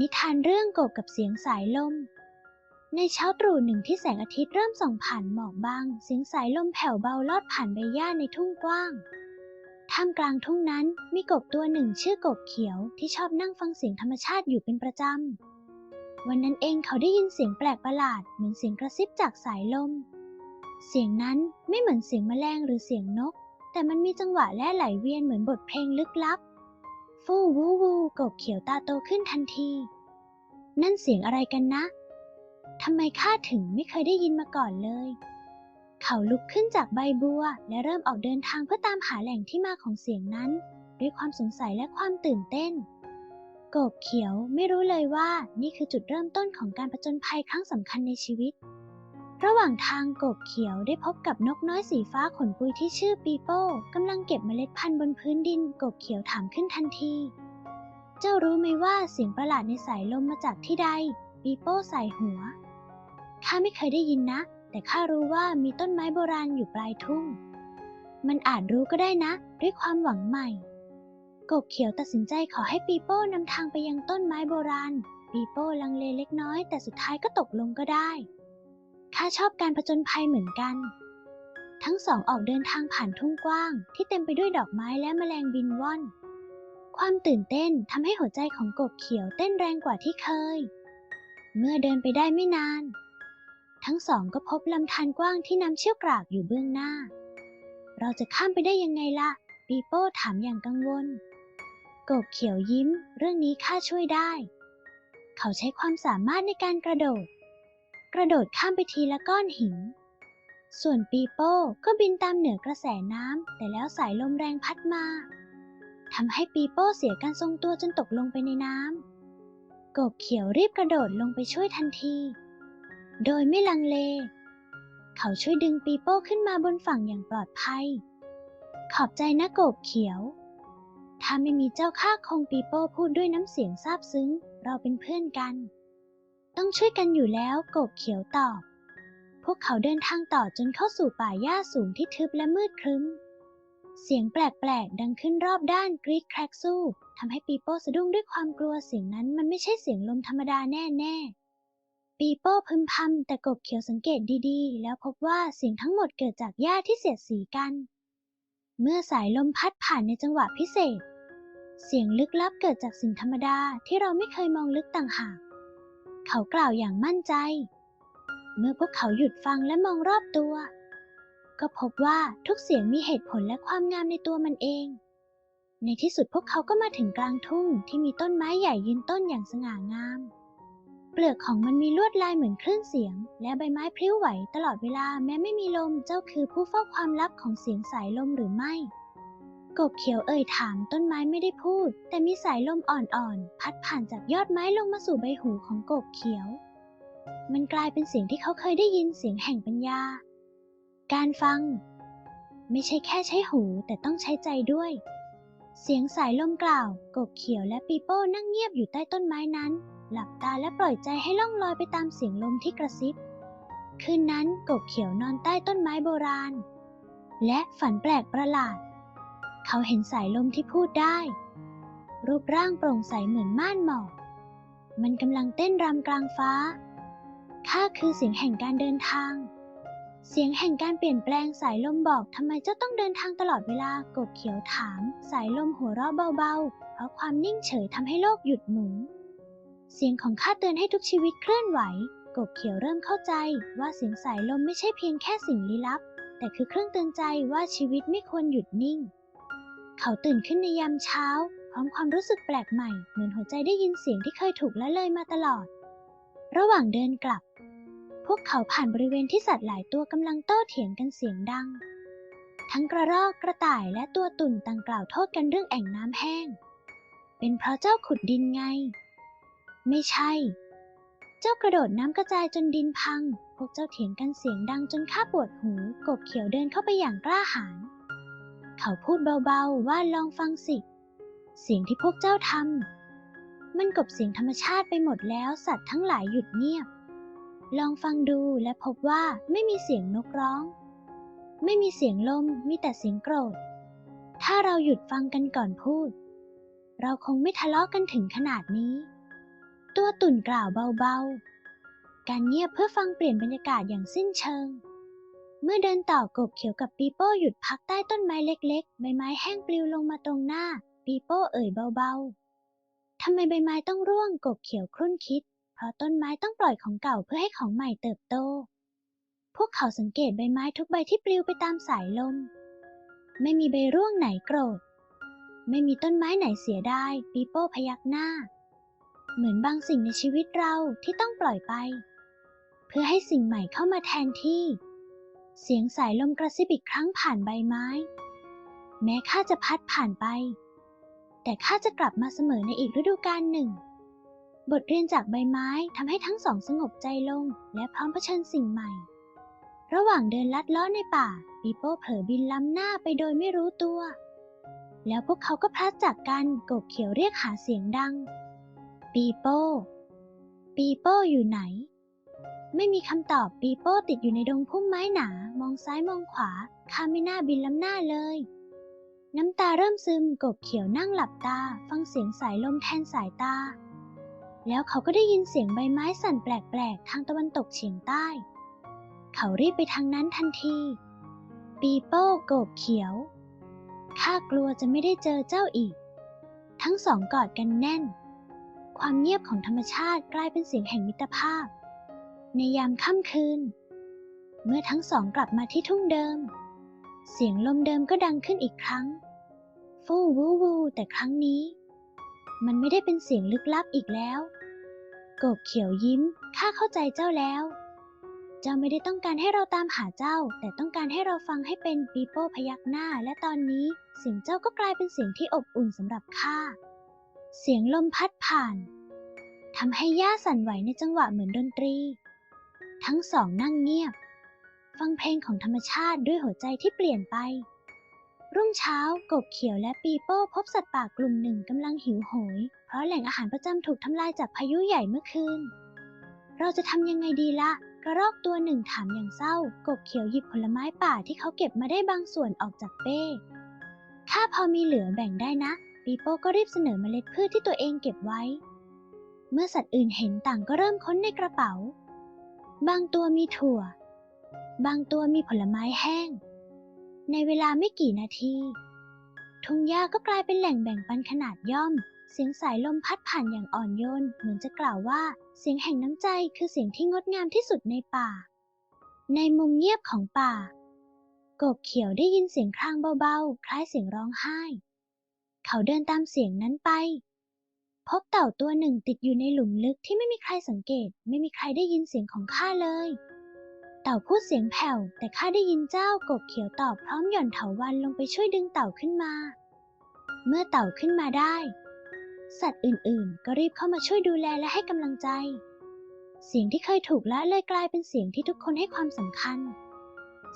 นิทานเรื่องกบกับเสียงสายลม ในเช้าตรู่หนึ่งที่แสงอาทิตย์เริ่มส่องผ่านหมอกบาง เสียงสายลมแผ่วเบาลอดผ่านใบหญ้าในทุ่งกว้าง ท่ามกลางทุ่งนั้นมีกบตัวหนึ่งชื่อกบเขียวที่ชอบนั่งฟังเสียงธรรมชาติอยู่เป็นประจำ วันนั้นเองเขาได้ยินเสียงแปลกประหลาดเหมือนเสียงกระซิบจากสายลม เสียงนั้นไม่เหมือนเสียงแมลงหรือเสียงนก แต่มันมีจังหวะและไหลเวียนเหมือนบทเพลงลึกลับ ฟู่วูวูกบเขียวตาโตขึ้นทันที นั่นเสียงอะไรกันนะ ทำไมข้าถึงไม่เคยได้ยินมาก่อนเลย เขาลุกขึ้นจากใบบัว และเริ่มออกเดินทางเพื่อตามหาแหล่งที่มาของเสียงนั้น ด้วยความสงสัยและความตื่นเต้น กบเขียวไม่รู้เลยว่านี่คือจุดเริ่มต้นของการผจญภัยครั้งสำคัญในชีวิต ระหว่างทางกบเขียวได้พบกับนกน้อยสีฟ้าขนปุยที่ชื่อปีโป้กำลังเก็บเมล็ดพันธุ์บนพื้นดินกบเขียวถามขึ้นทันที เจ้ารู้ไหมว่าเสียงประหลาดในสายลมมาจากที่ใด ปีโป้ใส่หัวข้าไม่เคยได้ยินนะ แต่ข้ารู้ว่ามีต้นไม้โบราณอยู่ปลายทุ่ง มันอาจรู้ก็ได้นะ ด้วยความหวังใหม่ กบเขียวตัดสินใจขอให้ปีโป้นำทางไปยังต้นไม้โบราณ ปีโป้ลังเลเล็กน้อย แต่สุดท้ายก็ตกลงก็ได้ ข้าชอบการผจญภัยเหมือนกัน ทั้งสองออกเดินทางผ่านทุ่งกว้าง ที่เต็มไปด้วยดอกไม้และแมลงบินว่อน ความตื่นเต้นทำให้หัวใจของกบเขียวเต้นแรงกว่าที่เคย เมื่อเดินไปได้ไม่นาน ทั้งสองก็พบลำธารกว้างที่น้ำเชี่ยวกรากอยู่เบื้องหน้า เราจะข้ามไปได้ยังไงล่ะ ปีโป้ถามอย่างกังวล กบเขียวยิ้ม เรื่องนี้ข้าช่วยได้ เขาใช้ความสามารถในการกระโดด กระโดดข้ามไปทีละก้อนหิน ส่วนปีโป้ก็บินตามเหนือกระแสน้ำแต่แล้วสายลมแรงพัดมาทำให้ปีโป้เสียการทรงตัวจนตกลงไปในน้ำกบเขียวรีบกระโดดลงไปช่วยทันที โดยไม่ลังเล เขาช่วยดึงปีโป้ขึ้นมาบนฝั่งอย่างปลอดภัย ขอบใจนะกบเขียว ถ้าไม่มีเจ้าข้าคงปีโป้พูดด้วยน้ำเสียงซาบซึ้ง เราเป็นเพื่อนกัน ต้องช่วยกันอยู่แล้วกบเขียวตอบ พวกเขาเดินทางต่อจนเข้าสู่ป่าหญ้าสูงที่ทึบและมืดครึ้ม เสียงแปลกๆ ดังขึ้นรอบด้านกรีดแครกสู้ทำให้ปีโป้สะดุ้งด้วยความกลัวเสียงนั้นมันไม่ใช่เสียงลมธรรมดาแน่ๆ ปีโป้พึมพำแต่กบเขียวสังเกตดีๆ แล้วพบว่าเสียงทั้งหมดเกิดจากหญ้าที่เสียดสีกัน เมื่อสายลมพัดผ่านในจังหวะพิเศษ เสียงลึกลับเกิดจากสิ่งธรรมดาที่เราไม่เคยมองลึกต่างหาก เขากล่าวอย่างมั่นใจ เมื่อพวกเขาหยุดฟังและมองรอบตัว ก็พบว่าทุกเสียงมีเหตุผลและความงามในตัวมันเอง ในที่สุดพวกเขาก็มาถึงกลางทุ่งที่มีต้นไม้ใหญ่ยืนต้นอย่างสง่างาม เปลือกของมันมีลวดลายเหมือนคลื่นเสียง และใบไม้พลิ้วไหวตลอดเวลาแม้ไม่มีลมเจ้าคือผู้เฝ้าความลับของเสียงสายลมหรือไม่ กบเขียวเอ่ยถามต้นไม้ไม่ได้พูด แต่มีสายลมอ่อนๆ พัดผ่านจากยอดไม้ลงมาสู่ใบหูของกบเขียว มันกลายเป็นเสียงที่เขาเคยได้ยินเสียงแห่งปัญญา การฟัง ไม่ใช่แค่ใช้หูแต่ต้องใช้ใจด้วย เสียงสายลมกล่าว กบเขียวและปีโป้นั่งเงียบอยู่ใต้ต้นไม้นั้น หลับตาและปล่อยใจให้ล่องลอยไปตามเสียงลมที่กระซิบ คืนนั้นกบเขียวนอนใต้ต้นไม้โบราณ และฝันแปลกประหลาด เขาเห็นสายลมที่พูดได้ รูปร่างโปร่งใสเหมือนม่านหมอกมันกำลังเต้นรำกลางฟ้า ข้าคือเสียงแห่งการเดินทาง เสียงแห่งการเปลี่ยนแปลงสายลมบอกทำไมเจ้าต้องเดินทางตลอดเวลากบเขียวถาม สายลมหัวเราะเบาๆ เพราะความนิ่งเฉยทำให้โลกหยุดหมุน เสียงของข้าเตือนให้ทุกชีวิตเคลื่อนไหว กบเขียวเริ่มเข้าใจว่าเสียงสายลมไม่ใช่เพียงแค่สิ่งลี้ลับ แต่คือเครื่องเตือนใจว่าชีวิตไม่ควรหยุดนิ่ง เขาตื่นขึ้นในยามเช้า พร้อมความรู้สึกแปลกใหม่ เหมือนหัวใจได้ยินเสียงที่เคยถูกละเลยมาตลอด ระหว่างเดินกลับ พวกเขาผ่านบริเวณที่สัตว์หลายตัวกำลังโต้เถียงกันเสียงดัง ทั้งกระรอกกระต่ายและตัวตุ่นต่างกล่าวโทษกันเรื่องแอ่งน้ำแห้ง เป็นเพราะเจ้าขุดดินไง ไม่ใช่ เจ้ากระโดดน้ำกระจายจนดินพัง พวกเจ้าเถียงกันเสียงดังจนข้าปวดหู กบเขียวเดินเข้าไปอย่างกล้าหาญ เขาพูดเบาๆว่าลองฟังสิ เสียงที่พวกเจ้าทำมันกบเสียงธรรมชาติไปหมดแล้วสัตว์ทั้งหลายหยุดเงียบ ลองฟังดูและพบว่าไม่มีเสียงนกร้อง ไม่มีเสียงลมมีแต่เสียงโกรธ ถ้าเราหยุดฟังกันก่อนพูด เราคงไม่ทะเลาะกันถึงขนาดนี้ ตัวตุ่นกล่าวเบาๆ การเงียบเพื่อฟังเปลี่ยนบรรยากาศอย่างสิ้นเชิง เมื่อเดินต่อกบเขียวกับปีโป้หยุดพักใต้ต้นไม้เล็ก ๆ ใบไม้แห้งปลิวลงมาตรงหน้า ปีโป้เอ่ยเบาๆ ทำไมใบไม้ต้องร่วงกบเขียวครุ่นคิด เพราะต้นไม้ต้องปล่อยของเก่าเพื่อให้ของใหม่เติบโต พวกเขาสังเกตใบไม้ทุกใบที่ปลิวไปตามสายลม ไม่มีใบร่วงไหนโกรธ ไม่มีต้นไม้ไหนเสียดายปีโป้พยักหน้า เหมือนบางสิ่งในชีวิตเราที่ต้องปล่อยไป เพื่อให้สิ่งใหม่เข้ามาแทนที่ เสียงสายลมกระซิบอีกครั้งผ่านใบไม้ แม้ข้าจะพัดผ่านไป แต่ข้าจะกลับมาเสมอในอีกฤดูกาลหนึ่ง บทเรียนจากใบไม้ทำให้ทั้งสองสงบใจลงและพร้อมเผชิญสิ่งใหม่ ระหว่างเดินลัดเล้อในป่าปีโป้เผลอบินล้ำหน้าไปโดยไม่รู้ตัว แล้วพวกเขาก็พลัดจากกันกบเขียวเรียกหาเสียงดัง ปีโป้ ปีโป้อยู่ไหน ไม่มีคำตอบปีโป้ติดอยู่ในดงพุ่มไม้หนา มองซ้ายมองขวาข้าไม่น่าบินล้ำหน้าเลย น้ำตาเริ่มซึมกบเขียวนั่งหลับตา ฟังเสียงสายลมแทนสายตา แล้วเขาก็ได้ยินเสียงใบไม้สั่นแปลกๆ ทางตะวันตกเฉียงใต้ เขารีบไปทางนั้นทันที ปีโป้กบเขียวข้ากลัวจะไม่ได้เจอเจ้าอีก ทั้งสองกอดกันแน่น ความเงียบของธรรมชาติกลายเป็นเสียงแห่งมิตรภาพ ในยามค่ำคืน เมื่อทั้งสองกลับมาที่ทุ่งเดิม เสียงลมเดิมก็ดังขึ้นอีกครั้ง ฟู่วูวู แต่ครั้งนี้ มันไม่ได้เป็นเสียงลึกลับอีกแล้ว กบเขียวยิ้ม ข้าเข้าใจเจ้าแล้ว เจ้าไม่ได้ต้องการให้เราตามหาเจ้า แต่ต้องการให้เราฟังให้เป็นปีโป้พยักหน้า และตอนนี้เสียงเจ้าก็กลายเป็นเสียงที่อบอุ่นสำหรับข้า เสียงลมพัดผ่านทำให้หญ้าสั่นไหวในจังหวะเหมือนดนตรี ทั้งสองนั่งเงียบ ฟังเพลงของธรรมชาติด้วยหัวใจที่เปลี่ยนไป รุ่งเช้ากบเขียวและปีโป้พบสัตว์ป่ากลุ่มหนึ่งกำลังหิวโหย เพราะแหล่งอาหารประจำถูกทำลายจากพายุใหญ่เมื่อคืน เราจะทำยังไงดีละกระรอกตัวหนึ่งถามอย่างเศร้า กบเขียวหยิบผลไม้ป่าที่เขาเก็บมาได้บางส่วนออกจากเป้ข้าพอมีเหลือแบ่งได้นะ ปีโป้ก็รีบเสนอเมล็ดพืชที่ตัวเองเก็บไว้ เมื่อสัตว์อื่นเห็นต่างก็เริ่มค้นในกระเป๋า บางตัวมีถั่ว บางตัวมีผลไม้แห้ง ในเวลาไม่กี่นาที ทุ่งหญ้าก็กลายเป็นแหล่งแบ่งปันขนาดย่อม เสียงสายลมพัดผ่านอย่างอ่อนโยน เหมือนจะกล่าวว่า เสียงแห่งน้ำใจคือเสียงที่งดงามที่สุดในป่า ในมุมเงียบของป่า กบเขียวได้ยินเสียงครางเบาๆ คล้ายเสียงร้องไห้ เขาเดินตามเสียงนั้นไป พบเต่าตัวหนึ่งติดอยู่ในหลุมลึกที่ไม่มีใครสังเกต ไม่มีใครได้ยินเสียงของข้าเลย เต่าพูดเสียงแผ่ว แต่ข้าได้ยินเจ้ากบเขียวตอบพร้อมหย่อนเถาวันลงไปช่วยดึงเต่าขึ้นมา เมื่อเต่าขึ้นมาได้ สัตว์อื่นๆ ก็รีบเข้ามาช่วยดูแลและให้กำลังใจ เสียงที่เคยถูกละเลยกลายเป็นเสียงที่ทุกคนให้ความสำคัญ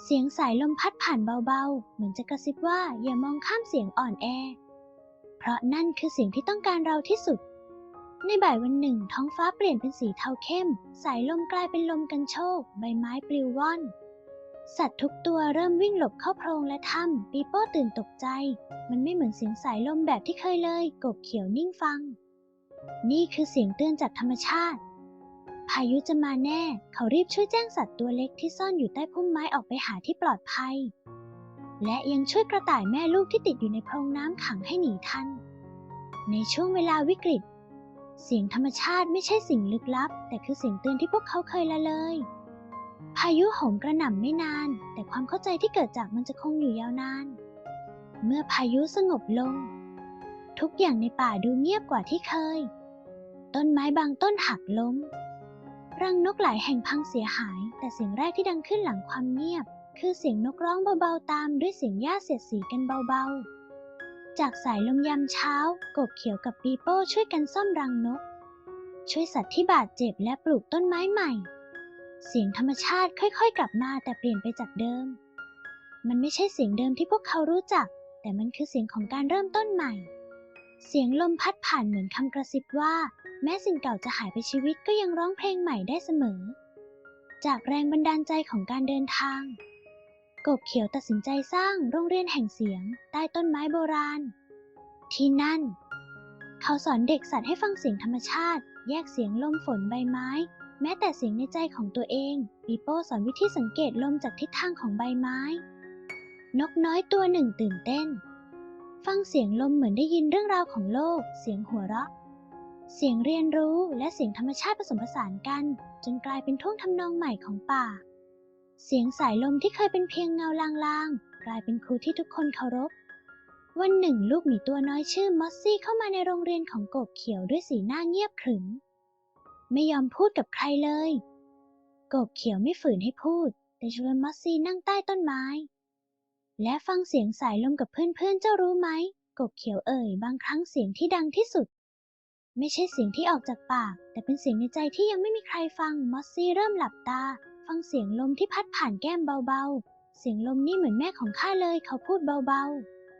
เสียงสายลมพัดผ่านเบาๆ เหมือนจะกระซิบว่าอย่ามองข้ามเสียงอ่อนแอ เพราะนั่นคือสียงที่ต้องการเราที่สุด ในบ่ายวันหนึ่ง ท้องฟ้าเปลี่ยนเป็นสีเทาเข้ม สายลมกลายเป็นลมกันโชก ใบไม้ปลิวว่อน สัตว์ทุกตัวเริ่มวิ่งหลบเข้าโพรงและถ้ำปีโป้ตื่นตกใจ มันไม่เหมือนเสียงสายลมแบบที่เคยเลย กบเขียวนิ่งฟัง นี่คือเสียงเตือนจากธรรมชาติ พายุจะมาแน่ เขารีบช่วยแจ้งสัตว์ตัวเล็กที่ซ่อนอยู่ใต้พุ่มไม้ออกไปหาที่ปลอดภัย และยังช่วยกระต่ายแม่ลูกที่ติดอยู่ในโพรงน้ำขังให้หนีทัน ในช่วงเวลาวิกฤต เสียงธรรมชาติไม่ใช่สิ่งลึกลับ แต่คือเสียงเตือนที่พวกเขาเคยละเลย พายุโหมกระหน่ำไม่นาน แต่ความเข้าใจที่เกิดจากมันจะคงอยู่ยาวนาน เมื่อพายุสงบลง ทุกอย่างในป่าดูเงียบกว่าที่เคย ต้นไม้บางต้นหักล้ม รังนกหลายแห่งพังเสียหาย แต่เสียงแรกที่ดังขึ้นหลังความเงียบ คือเสียงนกร้องเบาๆตามด้วยเสียงหญ้าเสียดสีกันเบาๆ จากสายลมยามเช้า กบเขียวกับปีโป้ช่วยกันซ่อมรังนก ช่วยสัตว์ที่บาดเจ็บและปลูกต้นไม้ใหม่ เสียงธรรมชาติค่อยๆ กลับมาแต่เปลี่ยนไปจากเดิม มันไม่ใช่เสียงเดิมที่พวกเขารู้จัก แต่มันคือเสียงของการเริ่มต้นใหม่ เสียงลมพัดผ่านเหมือนคำกระซิบว่า แม้สิ่งเก่าจะหายไปชีวิตก็ยังร้องเพลงใหม่ได้เสมอจากแรงบันดาลใจของการเดินทาง กบเขียวตัดสินใจสร้างโรงเรียนแห่งเสียง ใต้ต้นไม้โบราณ ที่นั่น เขาสอนเด็กสัตว์ให้ฟังเสียงธรรมชาติ แยกเสียงลมฝนใบไม้ แม้แต่เสียงในใจของตัวเองปีโป้สอนวิธีสังเกตลมจากทิศทางของใบไม้ นกน้อยตัวหนึ่งตื่นเต้น ฟังเสียงลมเหมือนได้ยินเรื่องราวของโลก เสียงหัวเราะ เสียงเรียนรู้และเสียงธรรมชาติผสมผสานกัน จนกลายเป็นท่วงทำนองใหม่ของป่า เสียงสายลมที่เคยเป็นเพียงเงาลางๆ กลายเป็นครูที่ทุกคนเคารพ วันหนึ่งลูกหมีตัวน้อยชื่อมอสซี่เข้ามาในโรงเรียนของกบเขียวด้วยสีหน้าเงียบขรึม ไม่ยอมพูดกับใครเลย กบเขียวไม่ฝืนให้พูด แต่ชวนมอสซี่นั่งใต้ต้นไม้ และฟังเสียงสายลมกับเพื่อนๆเจ้ารู้ไหม กบเขียวเอ่ยบางครั้งเสียงที่ดังที่สุด ไม่ใช่เสียงที่ออกจากปาก แต่เป็นเสียงในใจที่ยังไม่มีใครฟังมอสซี่เริ่มหลับตา ฟังเสียงลมที่พัดผ่านแก้มเบาๆ เสียงลมนี่เหมือนแม่ของข้าเลยเขาพูดเบา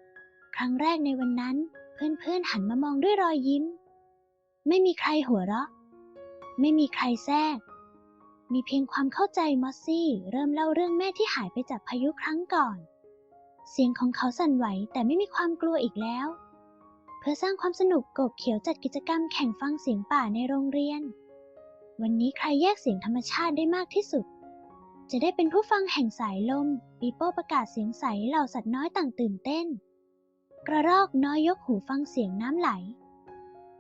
ๆ ครั้งแรกในวันนั้น เพื่อนๆหันมามองด้วยรอยยิ้ม ไม่มีใครหัวเราะ ไม่มีใครแทรก มีเพียงความเข้าใจมอสซี่ เริ่มเล่าเรื่องแม่ที่หายไปจากพายุครั้งก่อน เสียงของเขาสั่นไหวแต่ไม่มีความกลัวอีกแล้ว เพื่อสร้างความสนุกกบเขียวจัดกิจกรรมแข่งฟังเสียงป่าในโรงเรียนวันนี้ใครแยกเสียงธรรมชาติได้มากที่สุด จะได้เป็นผู้ฟังแห่งสายลม ปีโป้ประกาศเสียงใสเหล่าสัตว์น้อยต่างตื่นเต้น กระรอกน้อยยกหูฟังเสียงน้ำไหล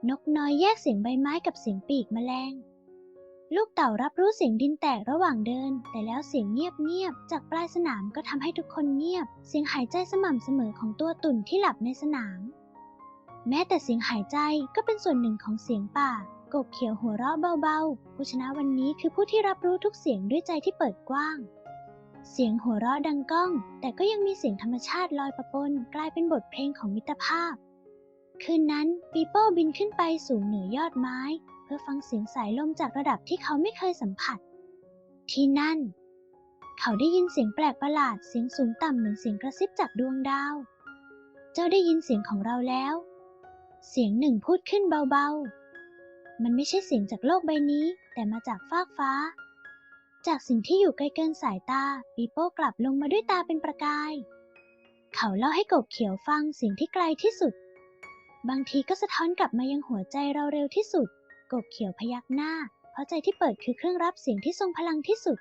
นกน้อยแยกเสียงใบไม้กับเสียงปีกแมลง ลูกเต่ารับรู้เสียงดินแตกระหว่างเดิน แต่แล้วเสียงเงียบๆจากปลายสนามก็ทำให้ทุกคนเงียบ เสียงหายใจสม่ำเสมอของตัวตุ่นที่หลับในสนาม แม้แต่เสียงหายใจก็เป็นส่วนหนึ่งของเสียงป่า กบเขียวหัวเราะเบาๆ ผู้ชนะวันนี้คือผู้ที่รับรู้ทุกเสียงด้วยใจที่เปิดกว้าง เสียงหัวเราะดังก้อง แต่ก็ยังมีเสียงธรรมชาติลอยประปนกลายเป็นบทเพลงของมิตรภาพ คืนนั้นปีโป้บินขึ้นไปสูงเหนือยอดไม้ เพื่อฟังเสียงสายลมจากระดับที่เขาไม่เคยสัมผัส ที่นั่น เขาได้ยินเสียงแปลกประหลาดเสียงสูงต่ำเหมือนเสียงกระซิบจากดวงดาว เจ้าได้ยินเสียงของเราแล้ว เสียงหนึ่งพูดขึ้นเบาๆ มันไม่ใช่เสียงจากโลกใบนี้ แต่มาจากฟากฟ้า จากสิ่งที่อยู่ไกลเกินสายตา ปีโป้กลับลงมาด้วยตาเป็นประกาย เขาเล่าให้กบเขียวฟังเสียงที่ไกลที่สุด บางทีก็สะท้อนกลับมายังหัวใจเราเร็วที่สุด กบเขียวพยักหน้า เพราะใจที่เปิดคือเครื่องรับเสียงที่ทรงพลังที่สุด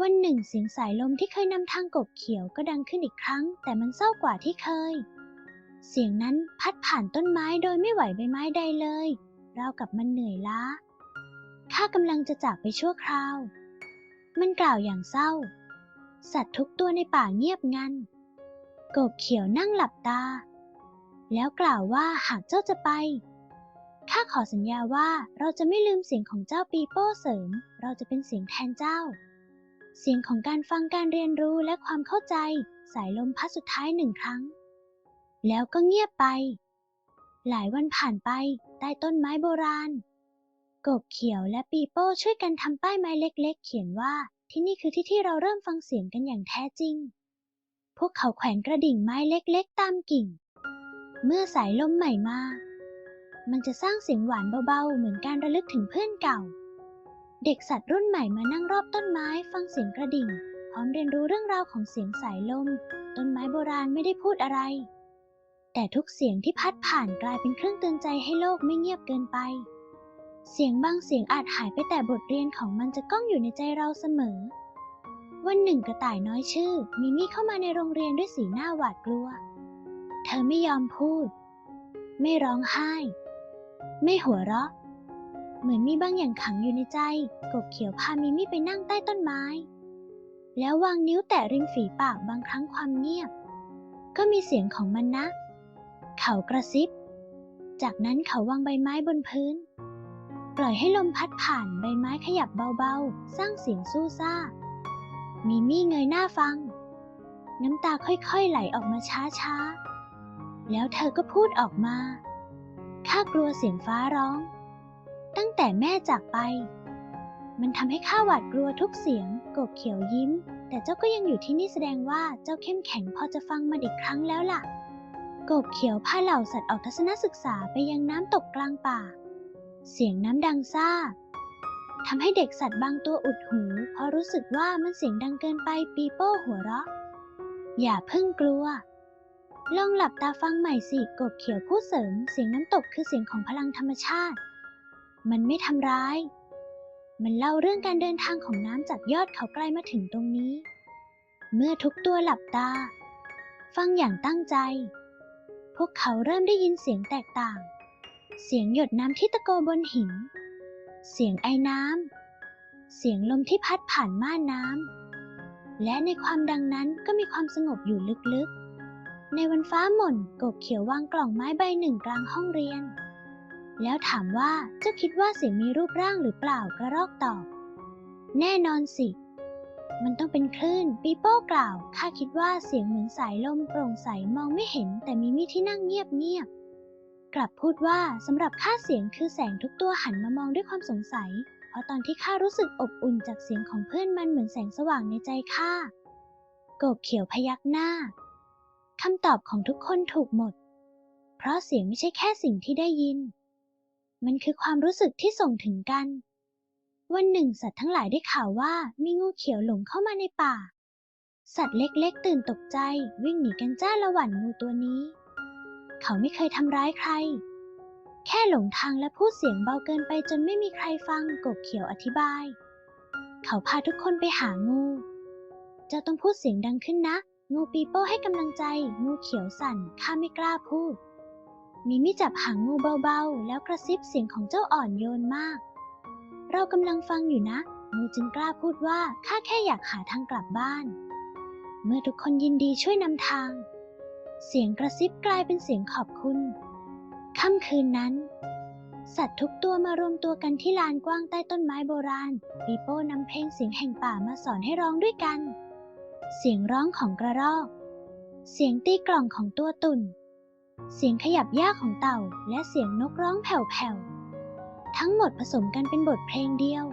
วันหนึ่งเสียงสายลมที่เคยนำทางกบเขียวก็ดังขึ้นอีกครั้ง แต่มันเศร้ากว่าที่เคย เสียงนั้นพัดผ่านต้นไม้โดยไม่ไหวใบไม้ใดเลย ราวกับมันเหนื่อยล้า ข้ากำลังจะจากไปชั่วคราว มันกล่าวอย่างเศร้า สัตว์ทุกตัวในป่าเงียบงัน กบเขียวนั่งหลับตา แล้วกล่าวว่าหากเจ้าจะไป ข้าขอสัญญาว่าเราจะไม่ลืมเสียงของเจ้าปีโป้เสริม เราจะเป็นเสียงแทนเจ้า เสียงของการฟังการเรียนรู้และความเข้าใจสายลมพัดสุดท้ายหนึ่งครั้ง แล้วก็เงียบไป หลายวันผ่านไปใต้ต้นไม้โบราณ กบเขียวและปีโป้ช่วยกันทำป้ายไม้เล็กๆ เขียนว่าที่นี่คือที่ที่เราเริ่มฟังเสียงกันอย่างแท้จริง พวกเขาแขวนกระดิ่งไม้เล็กๆ ตามกิ่ง เมื่อสายลมใหม่มา มันจะสร้างเสียงหวานเบาๆ เหมือนการระลึกถึงเพื่อนเก่า เด็กสัตว์รุ่นใหม่มานั่งรอบต้นไม้ฟังเสียงกระดิ่ง พร้อมเรียนรู้เรื่องราวของเสียงสายลม ต้นไม้โบราณไม่ได้พูดอะไร แต่ทุกเสียงที่พัดผ่านกลายเป็นเครื่องเตือนใจให้โลกไม่เงียบเกินไป เสียงบางเสียงอาจหายไปแต่บทเรียนของมันจะก้องอยู่ในใจเราเสมอ วันหนึ่งกระต่ายน้อยชื่อ มิมี่เข้ามาในโรงเรียนด้วยสีหน้าหวาดกลัว เธอไม่ยอมพูด ไม่ร้องไห้ ไม่หัวเราะ เหมือนมีบางอย่างขังอยู่ในใจ กบเขียวพามิมี่ไปนั่งใต้ต้นไม้ แล้ววางนิ้วแตะริมฝีปากบางครั้งความเงียบ ก็มีเสียงของมันนะ เขากระซิบ จากนั้นเขาวางใบไม้บนพื้น ปล่อยให้ลมพัดผ่านใบไม้ขยับเบาๆ สร้างเสียงสู้ซ่า มิมี่เงยหน้าฟัง น้ำตาค่อยๆไหลออกมาช้าๆ แล้วเธอก็พูดออกมา ข้ากลัวเสียงฟ้าร้อง ตั้งแต่แม่จากไป มันทำให้ข้าหวาดกลัวทุกเสียง กบเขียวยิ้ม แต่เจ้าก็ยังอยู่ที่นี่แสดงว่าเจ้าเข้มแข็งพอจะฟังมันอีกครั้งแล้วล่ะ กบเขียวพาเหล่าสัตว์ออกทัศนศึกษาไปยังน้ำตกกลางป่า เสียงน้ำดังซ่าทำให้เด็กสัตว์บางตัวอุดหู เพราะรู้สึกว่ามันเสียงดังเกินไปปีโป้หัวเราะ อย่าเพิ่งกลัว ลองหลับตาฟังใหม่สิกบเขียวพูดเสริม เสียงน้ำตกคือเสียงของพลังธรรมชาติ มันไม่ทำร้าย มันเล่าเรื่องการเดินทางของน้ำจากยอดเขาไกลมาถึงตรงนี้ เมื่อทุกตัวหลับตา ฟังอย่างตั้งใจ วกเขาเริ่มได้ยินเสียงแตกต่าง เสียงหยดน้ำที่ตะโกบนหิน เสียงไอ้น้ำ เสียงลมที่พัดผ่านม่านน้ำ และในความดังนั้นก็มีความสงบอยู่ลึกๆ ในวันฟ้าหม่นกบเขียววางกล่องไม้ใบหนึ่งกลางห้องเรียน แล้วถามว่าเจ้าคิดว่าเสียงมีรูปร่างหรือเปล่ากระรอกตอบ แน่นอนสิ มันต้องเป็นคลื่นปีโป้กล่าว ข้าคิดว่าเสียงเหมือนสายลมโปร่งใสมองไม่เห็น แต่มีมีที่นั่งเงียบๆกลับพูดว่าสำหรับข้าเสียงคือแสงทุกตัวหันมามองด้วยความสงสัย เพราะตอนที่ข้ารู้สึกอบอุ่นจากเสียงของเพื่อนมันเหมือนแสงสว่างในใจข้าโกบเขียวพยักหน้าคำตอบของทุกคนถูกหมด เพราะเสียงไม่ใช่แค่สิ่งที่ได้ยิน มันคือความรู้สึกที่ส่งถึงกัน วันหนึ่งสัตว์ทั้งหลายได้ข่าวว่ามีงูเขียวหลงเข้ามาในป่า สัตว์เล็กๆ ตื่นตกใจวิ่งหนีกันจ้าละหวันงูตัวนี้ เขาไม่เคยทำร้ายใคร แค่หลงทางและพูดเสียงเบาเกินไปจนไม่มีใครฟังกบเขียวอธิบาย เขาพาทุกคนไปหางูจ้าต้องพูดเสียงดังขึ้นนะ งูปีโป้ให้กำลังใจ งูเขียวสั่นข้าไม่กล้าพูด มิมิจับหางงูเบาๆ แล้วกระซิบเสียงของเจ้าอ่อนโยนมาก เรากำลังฟังอยู่นะ งูจึงกล้าพูดว่าข้าแค่อยากหาทางกลับบ้าน เมื่อทุกคนยินดีช่วยนำทาง เสียงกระซิบกลายเป็นเสียงขอบคุณ ค่ำคืนนั้น สัตว์ทุกตัวมารวมตัวกันที่ลานกว้างใต้ต้นไม้โบราณปีโป้นำเพลงเสียงแห่งป่ามาสอนให้ร้องด้วยกัน เสียงร้องของกระรอก เสียงตีกล่องของตัวตุ่น เสียงขยับหญ้าของเต่า และเสียงนกร้องแผ่วๆ ทั้งหมดผสมกันเป็นบทเพลงเดียว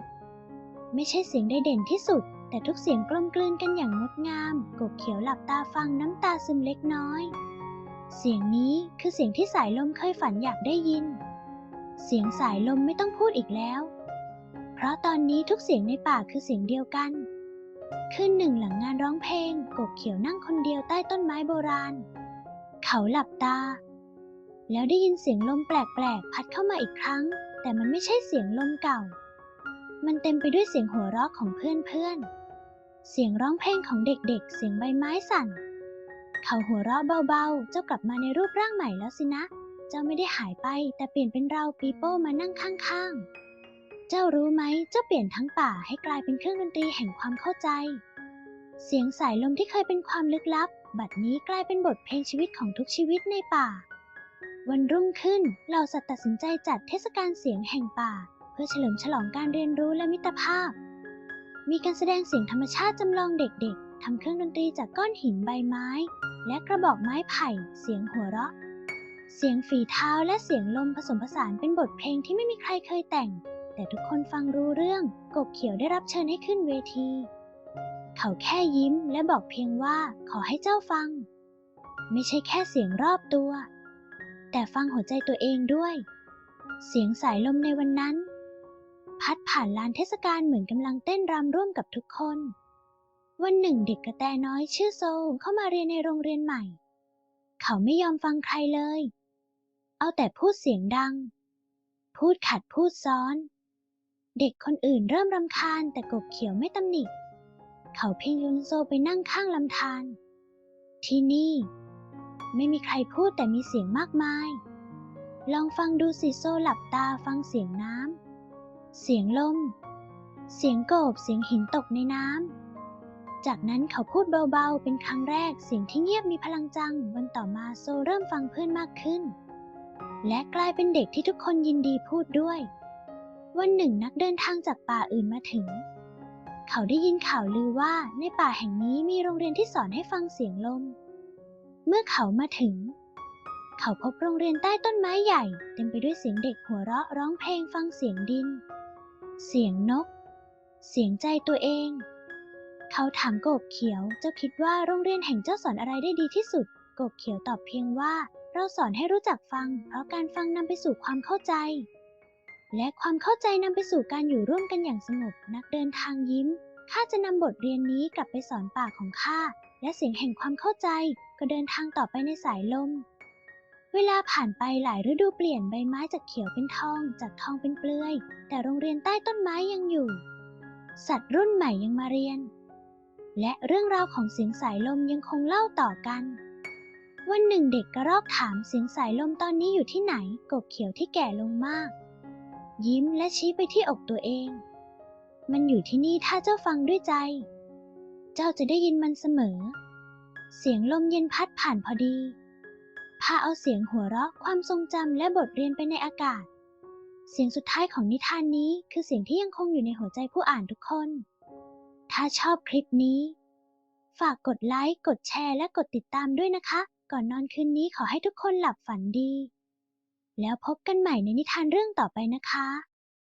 ไม่ใช่เสียงใดเด่นที่สุด แต่ทุกเสียงกลมกลืนกันอย่างงดงาม กบเขียวหลับตาฟังน้ำตาซึมเล็กน้อย เสียงนี้คือเสียงที่สายลมเคยฝันอยากได้ยิน เสียงสายลมไม่ต้องพูดอีกแล้ว เพราะตอนนี้ทุกเสียงในป่าคือเสียงเดียวกันคืนหนึ่งหลังงานร้องเพลง กบเขียวนั่งคนเดียวใต้ต้นไม้โบราณ เขาหลับตา แล้วได้ยินเสียงลมแปลกๆ พัดเข้ามาอีกครั้ง แต่มันไม่ใช่เสียงลมเก่า มันเต็มไปด้วยเสียงหัวเราะของเพื่อนๆ เสียงร้องเพลงของเด็กๆ เสียงใบไม้สั่น เขาหัวเราะเบาๆ เจ้ากลับมาในรูปร่างใหม่แล้วสินะ เจ้าไม่ได้หายไป แต่เปลี่ยนเป็นเราปีโป้มานั่งข้างๆ เจ้ารู้ไหม เจ้าเปลี่ยนทั้งป่าให้กลายเป็นเครื่องดนตรีแห่งความเข้าใจ เสียงสายลมที่เคยเป็นความลึกลับ บัดนี้กลายเป็นบทเพลงชีวิตของทุกชีวิตในป่า วันรุ่งขึ้นเหล่าสัตว์ตัดสินใจจัดเทศกาลเสียงแห่งป่า เพื่อเฉลิมฉลองการเรียนรู้และมิตรภาพ มีการแสดงเสียงธรรมชาติจำลองเด็กๆทำเครื่องดนตรีจากก้อนหินใบไม้ และกระบอกไม้ไผ่เสียงหัวเราะ เสียงฝีเท้าและเสียงลมผสมผสานเป็นบทเพลงที่ไม่มีใครเคยแต่ง แต่ทุกคนฟังรู้เรื่องกบเขียวได้รับเชิญให้ขึ้นเวที เขาแค่ยิ้มและบอกเพียงว่าขอให้เจ้าฟัง ไม่ใช่แค่เสียงรอบตัว แต่ฟังหัวใจตัวเองด้วย เสียงสายลมในวันนั้น พัดผ่านลานเทศกาลเหมือนกำลังเต้นรำร่วมกับทุกคน วันหนึ่งเด็กกระแตน้อยชื่อโซเข้ามาเรียนในโรงเรียนใหม่ เขาไม่ยอมฟังใครเลย เอาแต่พูดเสียงดัง พูดขัดพูดซ้อน เด็กคนอื่นเริ่มรำคาญแต่กบเขียวไม่ตำหนิ เขาเพียงโยนโซไปนั่งข้างลำธารที่นี่ ไม่มีใครพูดแต่มีเสียงมากมาย ลองฟังดูสิโซหลับตาฟังเสียงน้ำ เสียงลม เสียงโกบเสียงหินตกในน้ำ จากนั้นเขาพูดเบาๆ เป็นครั้งแรกเสียงที่เงียบมีพลังจัง วันต่อมาโซเริ่มฟังเพื่อนมากขึ้น และกลายเป็นเด็กที่ทุกคนยินดีพูดด้วย วันหนึ่งนักเดินทางจากป่าอื่นมาถึงเขาได้ยินข่าวลือว่าในป่าแห่งนี้มีโรงเรียนที่สอนให้ฟังเสียงลม เมื่อเขามาถึง เขาพบโรงเรียนใต้ต้นไม้ใหญ่เต็มไปด้วยเสียงเด็กหัวเราะร้องเพลงฟังเสียงดิน เสียงนก เสียงใจตัวเอง เขาถามกบเขียวเจ้าคิดว่าโรงเรียนแห่งเจ้าสอนอะไรได้ดีที่สุด กบเขียวตอบเพียงว่าเราสอนให้รู้จักฟัง เพราะการฟังนำไปสู่ความเข้าใจ และความเข้าใจนำไปสู่การอยู่ร่วมกันอย่างสงบนักเดินทางยิ้มข้าจะนำบทเรียนนี้กลับไปสอนป่าของข้าและเสียงแห่งความเข้าใจ ก็เดินทางต่อไปในสายลม เวลาผ่านไปหลายฤดูเปลี่ยนใบไม้จากเขียวเป็นทอง จากทองเป็นเปลือย แต่โรงเรียนใต้ต้นไม้ยังอยู่ สัตว์รุ่นใหม่ยังมาเรียน และเรื่องราวของเสียงสายลมยังคงเล่าต่อกัน วันหนึ่งเด็กกระรอกถามเสียงสายลมตอนนี้อยู่ที่ไหน กบเขียวที่แก่ลงมาก ยิ้มและชี้ไปที่อกตัวเอง มันอยู่ที่นี่ถ้าเจ้าฟังด้วยใจ เจ้าจะได้ยินมันเสมอ เสียงลมเย็นพัดผ่านพอดี พาเอาเสียงหัวเราะความทรงจำและบทเรียนไปในอากาศ เสียงสุดท้ายของนิทานนี้คือเสียงที่ยังคงอยู่ในหัวใจผู้อ่านทุกคน ถ้าชอบคลิปนี้ ฝากกดไลค์ กดแชร์ และกดติดตามด้วยนะคะ ก่อนนอนคืนนี้ขอให้ทุกคนหลับฝันดี แล้วพบกันใหม่ในนิทานเรื่องต่อไปนะคะ